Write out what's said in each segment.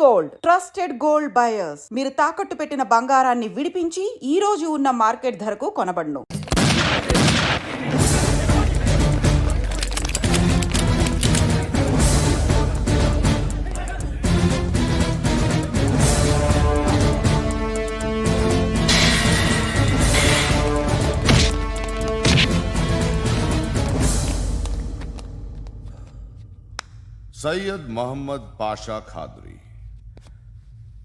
Gold. Trusted gold buyers. మీరు తాకట్టు పెట్టిన బంగారాన్ని విడిపించి ఈ రోజు ఉన్న మార్కెట్ ధరకు కొనబడును. సయ్యద్ మహమ్మద్ పాషా ఖాద్రీ.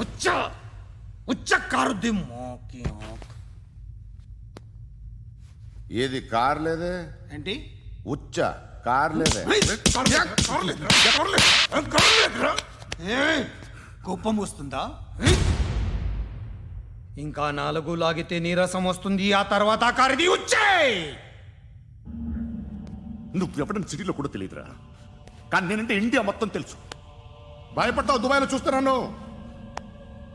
ఉచ్చ ఉచ్చ కారుద్ది మోకి ఆక్. ఏది కార్ లేదే? ఏంటి? ఉచ్చ కార్ లేదే. కోపం వస్తుందా? ఇంకా నాలుగు లాగితే నీరసం వస్తుంది ఆ తర్వాత కారిది ఉచ్చే. నువ్వు ఎవడని సిటీలో కూడా తెలియదురా. కానీ నేనంటే ఇండియా మొత్తం తెలుసు. భయపడతావు దుబాయ్లో చూస్తున్నాను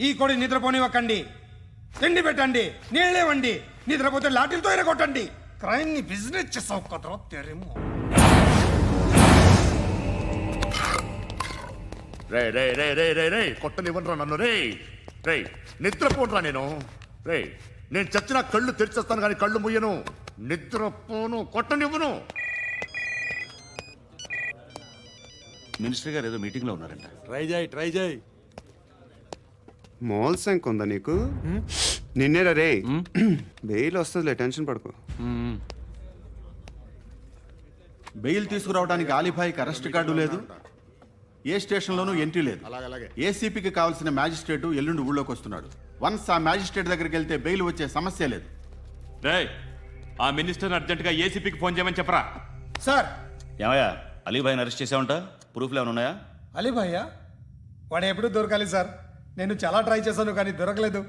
ఈ కోడి నిద్రపోనివ్వకండి. తిండి పెట్టండి నీళ్ళేవండి నిద్రపోతే లాఠీలతో ఎరగొట్టండి. క్రైమ్ని బిజినెస్ చేసావు కదరా తెరేమో. రే రే రే రే రే రే కొట్టనివ్వనరా నన్ను రే రే నిద్రపోనరా నేను రే నేను చచ్చిన కళ్ళు తెరిచేస్తాను కానీ కళ్ళు ముయ్యను నిద్రపోను కొట్టనివ్వను. మినిస్టర్ గారు ఏదో మీటింగ్లో ఉన్నారంట. ట్రై చేయి ట్రై చేయి. మోల్ సంక్ ఉందా నీకు నిన్నేరా రే. బెయిల్ వస్తుందిలే టెన్షన్ పడుకో. బెయిల్ తీసుకురావడానికి ఆలిభాయికి అరెస్ట్ కార్డు లేదు ఏ స్టేషన్లోనూ ఎంట్రీ లేదు. ఏసీపీకి కావాల్సిన మ్యాజిస్ట్రేటు ఎల్లుండి ఊళ్ళోకి వస్తున్నాడు. వన్స్ ఆ మ్యాజిస్ట్రేట్ దగ్గరికి వెళ్తే బెయిల్ వచ్చే సమస్య లేదు. రేయ్ ఆ మినిస్టర్ అర్జెంటుగా ఏసీపీకి ఫోన్ చేయమని చెప్పరా? సార్! ఏమయ్యా అలీభాయిని అరెస్ట్ చేసావంట? ప్రూఫ్లు ఏమైనా ఉన్నాయా? అలీ భయ్యా వాడు ఎప్పుడు దొరకాలి సార్. నేను చాలా ట్రై చేశాను కానీ దొరకలేదు.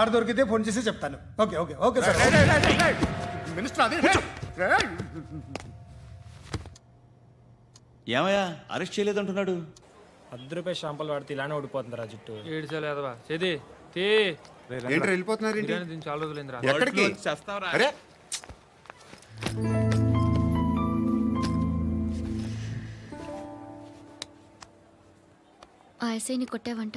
ఆడ దొరికితే ఫోన్ చేసి చెప్తాను. Okay okay okay sir. Minister అదే. రే. ఏమయ్యా? అరెస్ట్ చేయలేదంటున్నాడు. పది రూపాయల షాంపూలు వాడితే ఇలానే ఓడిపోతుంది రా జుట్టు. ఏడ్చలేదవా? చేది తీ. ఏంటి వెళ్ళిపోతున్నారు ఏంటి? దీని చాలా రోజులైందిరా. ఎక్కడికి? అరే. ఆ ఎస్ఐని కొట్టావంట?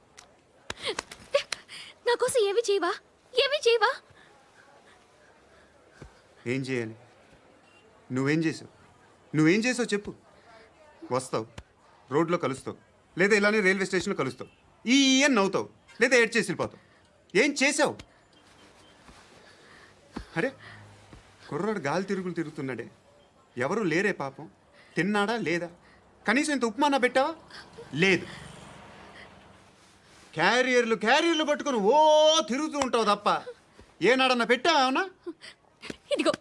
నా కోసం ఏమి చేయవా? ఏమి చేయవా? ఏం చేయాలి? నువ్వేం చేసావు? నువ్వేం చేసావు చెప్పు. వస్తావు. రోడ్లో కలుస్తావు. లేదా ఇలానే రైల్వే స్టేషన్లో కలుస్తావు. ఈ అని నవ్వుతావు. లేదా ఏడ్ చేసి వెళ్ళిపోతావు ఏం చేసావు? అరే కుర్రాడు గాలి తిరుగులు తిరుగుతున్నాడే. ఎవరు లేరే పాపం. తిన్నాడా లేదా? కనీసం ఇంత ఉప్మానా పెట్టావా? లేదు. క్యారియర్లు క్యారియర్లు పట్టుకొని ఓ తిరుగుతూ ఉంటావు తప్ప. ఏనాడన్నా పెట్టావునా ఇదిగో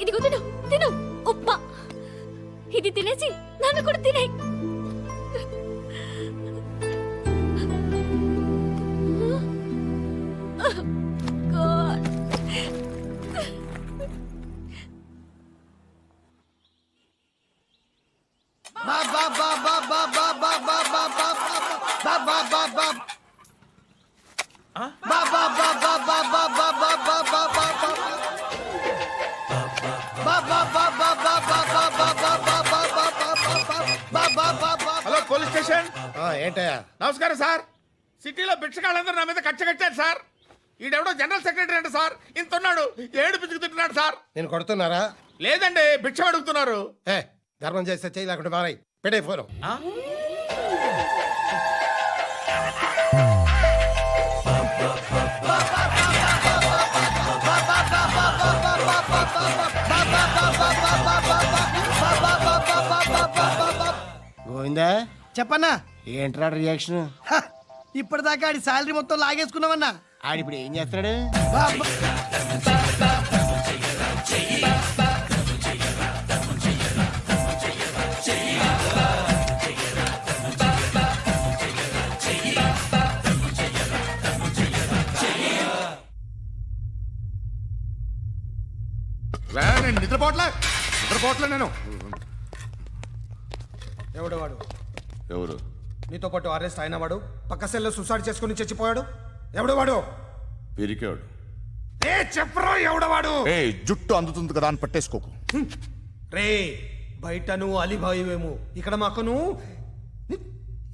ఇదిగో తిను తిను ఉప్మా ఇది తినేసి నన్ను కూడా తినే ఏడు పిచ్చుకు తింటున్నాడు సార్. నేను కొడుతున్నారా? లేదండి భిక్ష అడుగుతున్నారు. ఏ ధర్మం చేస్తే చేయి లేకుండా మారాయి. పెట్టే ఫోన్. గోవిందా? చెప్పన్నా. ఏంట్రా రియాక్షన్? హ, ఇప్పటిదాకా ఆడి శాలరీ మొత్తం లాగేసుకున్నావన్నా. ఆడిప్పుడు ఏం చేస్తున్నాడు రే, నేను నిద్రపోవట్లే? నిద్రపోవట్లే నేను. ఎవడు వాడు? ఎవరు? నీతో పాటు అరెస్ట్ అయిన వాడు. పక్క సెల్లో సుసైడ్ చేసుకుని చచ్చిపోయాడు. ఎవడు వాడు పిరికాడు ఏ చెప్పరా ఎవడవాడు? ఏ జుట్టు అందుతుంది కదా అని పట్టేసుకోకు. రే బయట నువ్వు అలీబాయివేమో ఇక్కడ మాకు నువ్వు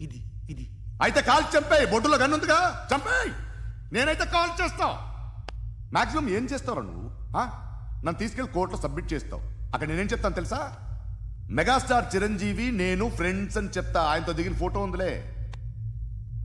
ఇది ఇది. అయితే కాల్ చంపేయి బొడ్డులో గన్నుందిగా చంపేయి! నేనైతే కాల్ చేస్తా. మాక్సిమం ఏం చేస్తావు నువ్వు? నన్ను తీసుకెళ్ళి కోర్టులో సబ్మిట్ చేస్తావు. అక్కడ నేనేం చెప్తాను తెలుసా? మెగాస్టార్ చిరంజీవి నేను ఫ్రెండ్స్ అని చెప్తా. ఆయనతో దిగిన ఫోటో ఉందిలే.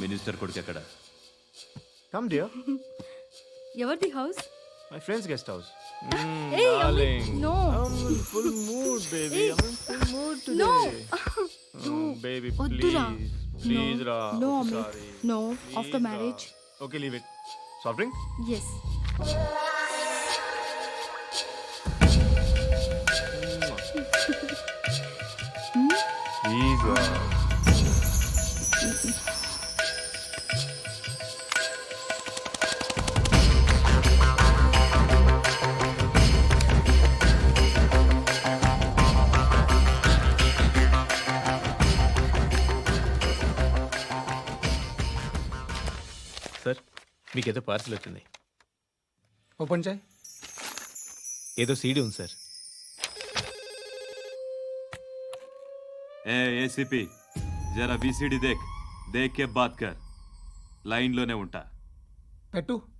మినిస్టర్ కొడుకు ఎక్కడ కమ్ డియర్ ఎవరిది house my friends guest house Hey, Amit, no. Full mood baby Hey. Full mood No. Baby. Please రా No, Amit. No. After marriage. Okay leave it soft drink Yes. Please sir మీకు ఏదో parcel వచ్చింది. Open చేయి. ఏదో CD ఉంది sir. ఏ ACP జరా BCD దేక్. దేక్ కే బాత్ కర్ లైన్లోనే ఉంటా. పెట్టు.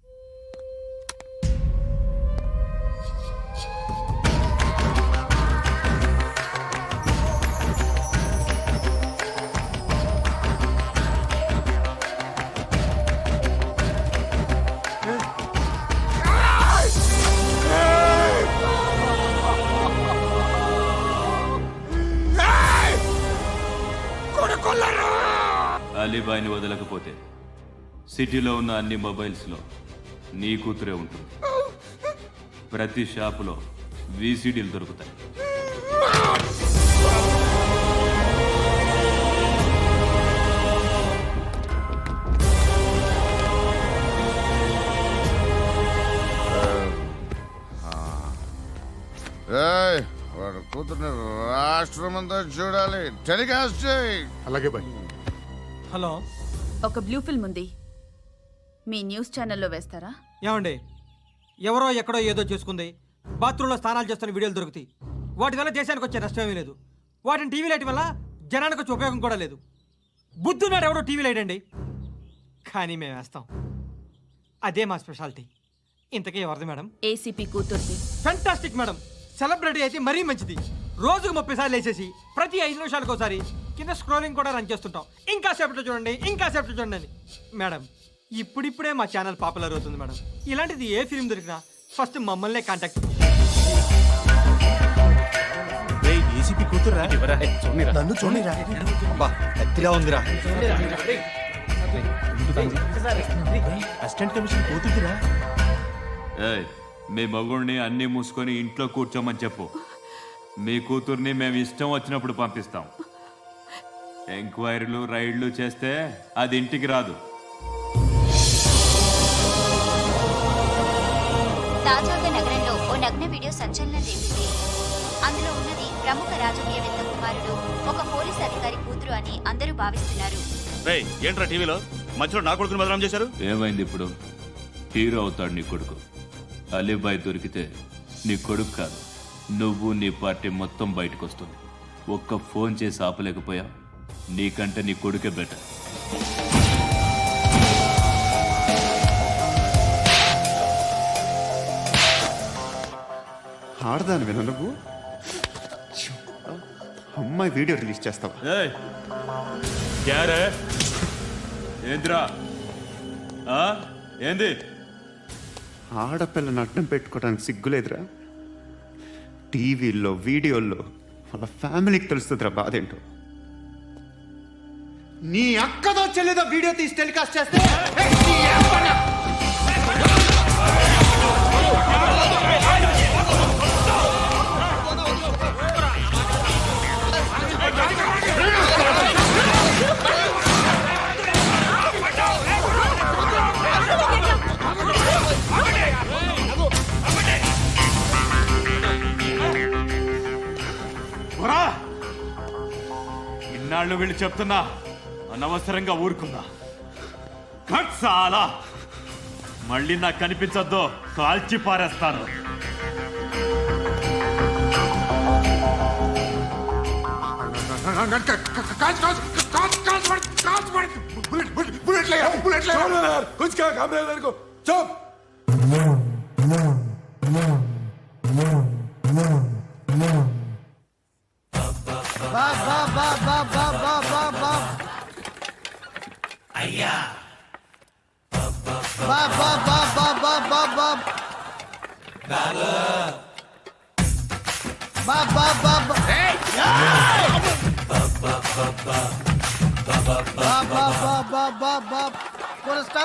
అలీబాయిని వదలకపోతే సిటీలో ఉన్న అన్ని మొబైల్స్లో నీ కూతురే ఉంటుంది. ప్రతి షాపులో వీసీడీలు దొరుకుతాయి. ఏయ్! వాడు కూతుర్ని రాష్ట్రం అంతా చూడాలి. టెలికాస్ట్ చేయి. అలాగే బాయ్. హలో. ఒక బ్లూ ఫిల్మ్ ఉంది. మీ న్యూస్ ఛానల్లో వేస్తారా? ఏమండి? ఎవరో ఎక్కడో ఏదో చేసుకుంది. బాత్రూంలో స్నానాలు చేస్తున్న వీడియోలు దొరుకుతాయి. వాటి వల్ల దేశానికి వచ్చే నష్టం ఏమీ లేదు. వాటిని టీవీ లైట్ వల్ల జనానికి వచ్చే ఉపయోగం కూడా లేదు. బుద్ధున్నాడు ఎవడో టీవీ లైట్ అండి. కానీ మేము వేస్తాం. అదే మా స్పెషాలిటీ. ఇంతకీ ఎవరిది madam? ACP కూతుర్ది. Fantastic madam. Celebrity అయితే మరీ మంచిది. రోజుకు ముప్పై సార్లు వేసేసి ప్రతి ఐదు నిమిషాలకు ఒకసారి కింద స్క్రోలింగ్ కూడా రన్ చేస్తుంటాం. ఇంకా సేపట్లో చూడండి ఇంకా సేపట్లో చూడండి అని. మేడం ఇప్పుడిప్పుడే మా ఛానల్ పాపులర్ అవుతుంది మేడం. ఇలాంటిది ఏ ఫిల్మ్ దొరికినా ఫస్ట్ మమ్మల్నే కాంటాక్ట్ నన్ను చూడరా ఉందిరా. అసిస్టెంట్ కమిషన్ మీ మగుడిని అన్ని మూసుకొని ఇంట్లో కూర్చోమని చెప్పు. మీ కూతుర్ని మేము ఇష్టం వచ్చినప్పుడు పంపిస్తాం. ఎంక్వైరీలు రైడ్లు చేస్తే అది ఇంటికి రాదు. తాజాగా నగరంలో ఓ నగ్న వీడియో సంచలనం రేపింది అందులో ఉన్నది ప్రముఖ రాజకీయవేత్త కుమారుడు ఒక పోలీస్ అధికారి కూతురు అని అందరూ భావిస్తున్నారు. ఏంట్రా టీవీలో? మధ్యలో నా కొడుకుని బదనాం చేశారు? ఏమైంది ఇప్పుడు? హీరో అవుతాడు నీ కొడుకు. అలీబాయ్ దొరికితే నీ కొడుకు కాదు. నువ్వు నీ పార్టీ మొత్తం బయటకు వస్తుంది ఒక్క ఫోన్ చేసి ఆపలేకపోయా? నీకంటే నీ కొడుకే బెటర్. ఆడదానివేనా నువ్వు. ఛీ, అమ్మాయి వీడియో రిలీజ్ చేస్తావా? ఏంద్రా? ఆ? ఏంది? ఆడపిల్లని అడ్డం పెట్టుకోవడానికి సిగ్గులేదురా. టీవీల్లో వీడియోల్లో వాళ్ళ ఫ్యామిలీకి తెలుస్తుందిరా బాధ ఏంటో నీ అక్కదో చెల్లిదో వీడియో తీసి టెలికాస్ట్ చేస్తే వీళ్ళు చెప్తున్నా. అనవసరంగా ఊరుకున్నా. కట్ మళ్ళీ నాకు కనిపించొద్దు. కాల్చి పారేస్తాను.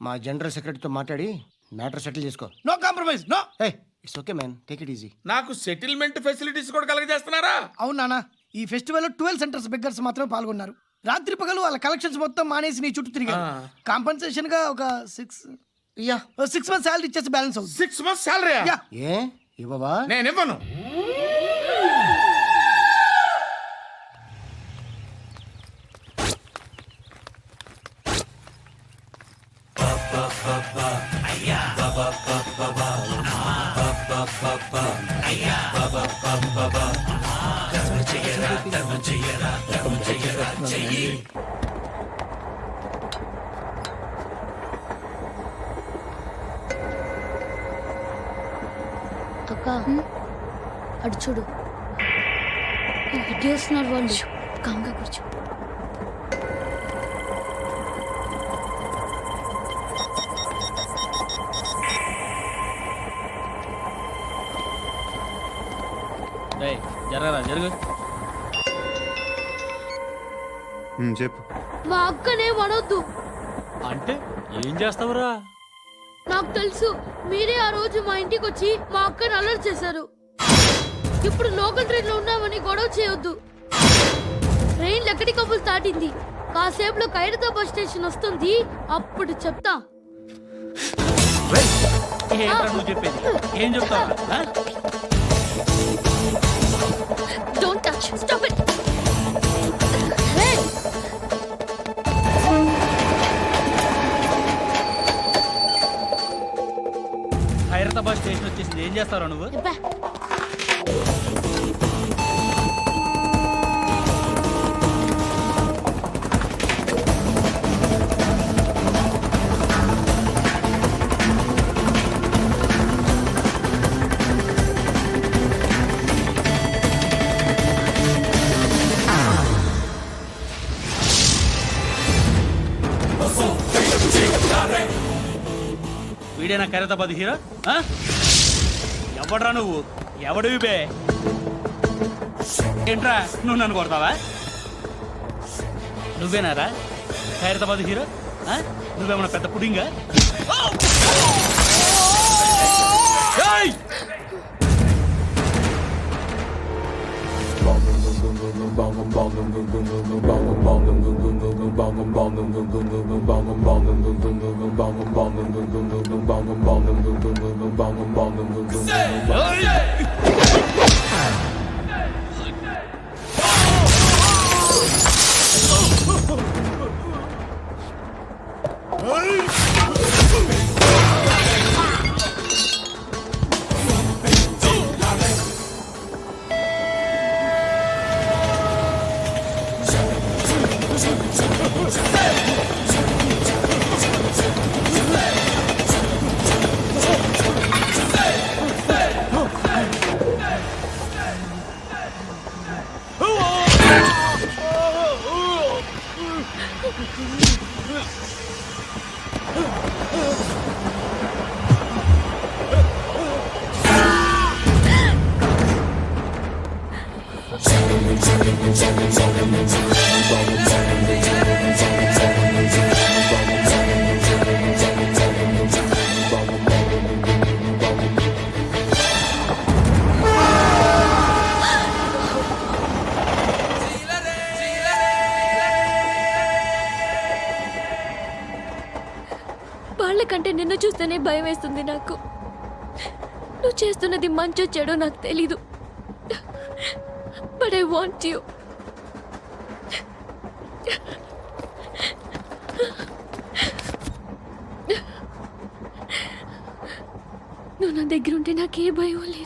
మా జనరల్ సెక్రటరీతో మాట్లాడి మ్యాటర్ సెటిల్ చేసుకో. No compromise no A it's okay man take it easy నాకు సెటిల్మెంట్ ఫెసిలిటీస్ కూడా కలగజేస్తున్నారా? అవును నాన్న. ఈ ఫెస్టివల్ ట్వెల్వ్ సెంటర్స్ బెగ్గర్స్ మాత్రమే పాల్గొన్నారు. రాత్రి పగలు వాళ్ళ కలెక్షన్స్ మొత్తం మానేసి నీ చుట్టూ తిరిగారు. కాంపన్సేషన్గా ఒక six yeah. Six months salary ఇచ్చేసి బ్యాలెన్స్ అవుతుంది సిక్స్ మంత్స్ శాలరీ యా. ఏ? ఇవ్వవా? నేను ఇవ్వను చూడు. ఇటు వస్తున్నారు వాళ్ళు. కంగా కూర్చో. జరగరా జరుగు. ఉమ్, చెప్పు. మా అక్కనే వనొద్దు. అంటే ఏం చేస్తావురా? నాకు తెలుసు మీరే ఆ రోజు మా ఇంటికి వచ్చి మా అక్కని అలర్ట్ చేశారు. ఇప్పుడు లోకల్ ట్రైన్లో ఉన్నామని గొడవ చేయొద్దు. ట్రైన్ ఎక్కడి కబులు దాటింది. కాసేపులో ఖైరతాబాద్ స్టేషన్ వస్తుంది. అప్పుడు చెప్తా. చెప్పేది? ఏం చెప్తావు don't touch stop it Hyderabad station వచ్చేసింది. ఏం చేస్తావు నువ్వు? ఖైరతాబాద్ హీరో ఆ? ఎవడ్రా నువ్వు? ఎవడివి బే? ఏంట్రా నువ్వు నన్ను కొడతావా? నువ్వేనారా? ఖైరతాబాద్ హీరో నువ్వేమన్నా పెద్ద పుడింగా? ఏయ్! వాళ్ళకంటే భయం వేస్తుంది నాకు. నువ్వు చేస్తున్నది మంచో చెడో నాకు తెలీదు. బట్ ఐ వాంట్ యూ నువ్వు నా దగ్గర ఉంటే నాకే భయం లేదు.